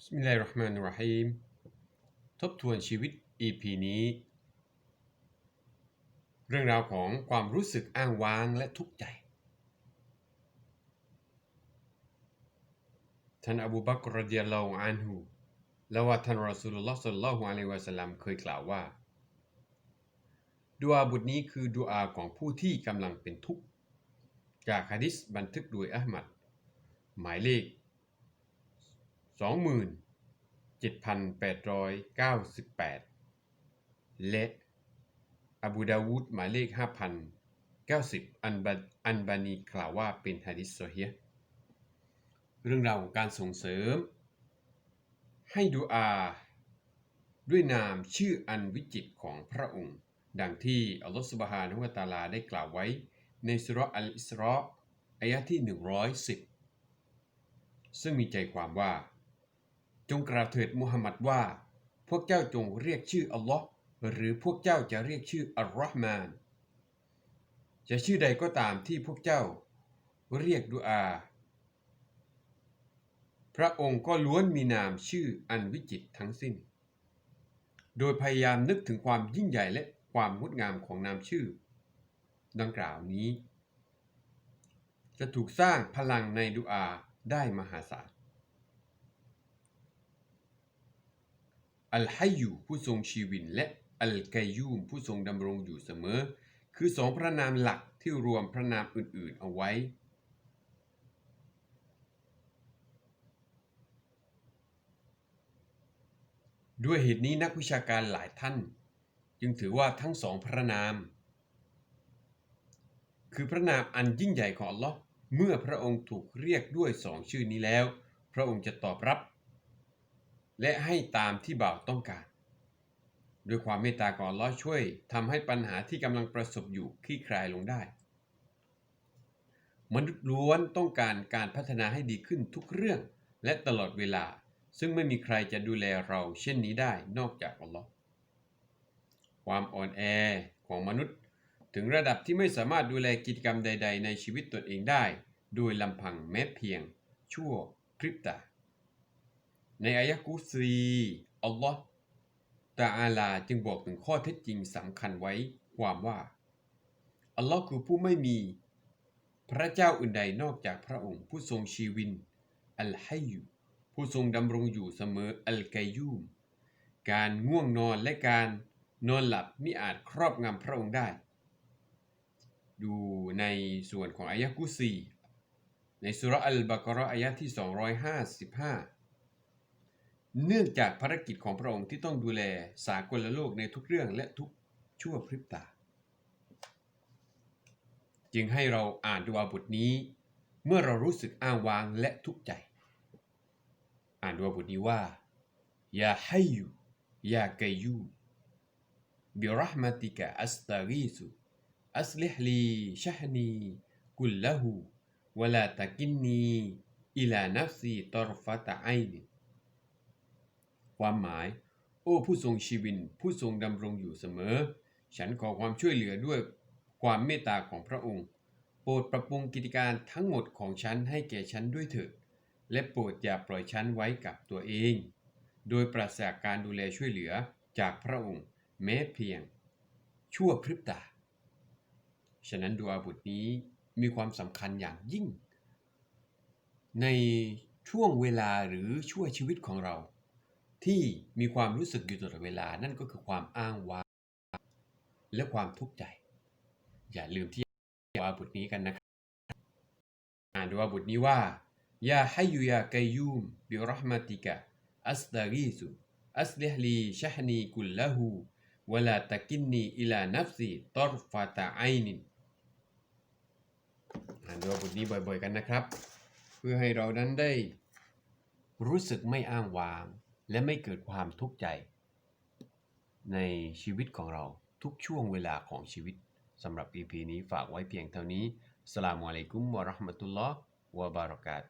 บิสมิลลาฮิรเราะห์มานิรเราะฮีมทบทวนชีวิต EP นี้ เรื่องราวของความรู้สึกอ้างว้างและทุกข์ใจ ท่านอบูบักรรดิยัลลอฮุอันฮุและว่าท่านรอซูลุลลอฮ์ศ็อลลัลลอฮุอะลัยวะสัลลัมเคยกล่าวว่าดุอาบทนี้คือดุอาของผู้ที่กำลังเป็นทุกข์ จากฮะดิษบันทึกโดยอะห์มัดหมายเลข 27,898 และอบูดาวูดหมายเลข 5,090 อันบาอันบานีกล่าวว่าเป็นฮะดิษซอฮีฮ์เรื่องราวของการส่งเสริม ให้ดูอา ด้วยนามชื่ออันวิจิตของพระองค์ ดังที่อัลลอฮฺสุบฮานะฮูวะตาลาได้กล่าวไว้ในสุรอัลอิสรออายะห์ที่ 110 ซึ่งมีใจความว่า จงกล่าวเถิดมุฮัมมัดว่า พวกเจ้าจงเรียกชื่ออัลลอฮ์หรือพวกเจ้าจะเรียกชื่ออัลลอฮ์มานจะชื่อใดก็ตามที่พวกเจ้าเรียกดุอา พระองค์ก็ล้วนมีนามชื่ออันวิจิตรทั้งสิ้น โดยพยายามนึกถึงความยิ่งใหญ่และความงดงามของนามชื่อ ดังกล่าวนี้ จะถูกสร้างพลังในดุอาได้มหาศาล อัลฮัยยูผู้ทรงชีวิน และอัลกัยยูมผู้ทรงดำรงอยู่เสมอ คือสองพระนามหลักที่รวมพระนามอื่น ๆ เอาไว้ ด้วยเหตุนี้นักวิชาการหลายท่าน จึงถือว่าทั้งสองพระนาม คือพระนามอันยิ่งใหญ่ของอัลลอฮ์เมื่อพระองค์ถูกเรียกด้วยสองชื่อนี้แล้ว พระองค์จะตอบรับ และให้ตามที่บ่าวต้องการ ด้วยความเมตตาของอัลลอช่วยทำให้ปัญหาที่กำลังประสบอยู่คลี่คลายลงได้ มนุษย์ล้วนต้องการการพัฒนาให้ดีขึ้นทุกเรื่องและตลอดเวลา ซึ่งไม่มีใครจะดูแลเราเช่นนี้ได้นอกจากอัลลอฮ์ความอ่อนแอของมนุษย์ ถึงระดับที่ไม่สามารถดูแลกิจกรรมใด ๆ ในชีวิตตนเองได้ โดยลำพังแม้เพียงชั่วพริบตา ในอายะกุซีอัลลอฮ์ตาอาลาจึงบอกถึงข้อเท็จจริงสำคัญไว้ความว่า อัลลอฮ์คือผู้ไม่มี พระเจ้าอื่นใดนอกจากพระองค์ผู้ทรงชีวิน อัลฮัยยูผู้ทรงดำรงอยู่เสมออัลกัยยูม การง่วงนอนและการนอนหลับมิอาจครอบงำพระองค์ได้ ดูในส่วนของอายะกุซีในสุรอัลบากรออายะที่ 255 เนื่องจากภารกิจของพระองค์ที่ต้องดูแลสากลโลกในทุกเรื่องและทุกชั่วพริบตา จึงให้เราอ่านดูอาบทนี้ เมื่อเรารู้สึกอ้างว้างและทุกข์ใจ อ่านดูอาบทนี้ว่า ยาฮัยยูยาเกยูบิรห์มติกะอัสตากีสุอัสลิฮลีชะฮนีกุลละหูวะลาตะกินนีอิลานัฟซีตอรฟะตะไอนิ ความหมาย โอ้ผู้ทรงชีวิน ผู้ทรงดำรงอยู่เสมอ ฉันขอความช่วยเหลือด้วยความเมตตาของพระองค์ โปรดปรับปรุงกิจการทั้งหมดของฉันให้แก่ฉันด้วยเถิด และโปรดอย่าปล่อยฉันไว้กับตัวเอง โดยปราศจากการดูแลช่วยเหลือจากพระองค์ แม้เพียง ชั่วพริบตา ฉะนั้นดูอาบทนี้มีความสำคัญอย่างยิ่ง ในช่วงเวลาหรือช่วชีวิตของเรา ที่มีความรู้สึกอยู่ตลอดเวลานั่นก็คือความอ้างว้างและความทุกข์ใจ อย่าลืมที่ดูอาบทนี้กันนะครับอ่านดูอาบทนี้ว่ายาฮัยยูยากัยยูมบิรห์มติกะอัสตากีสุอัสลิฮลีชะฮนีกุลละหูวลาตะกินนีอิลานัฟซีตอรฟาตะไอนินอ่านดูบทนี้บ่อยๆกันนะครับ เพื่อให้เรานั้นได้รู้สึกไม่อ้างว้าง และไม่เกิดความทุกข์ใจ ในชีวิตของเราทุกช่วงเวลาของชีวิตสำหรับ EP นี้ฝากไว้เพียงเท่านี้สลามอะลัยกุมวะราะห์มะตุลลอฮ์วะบารากาตุ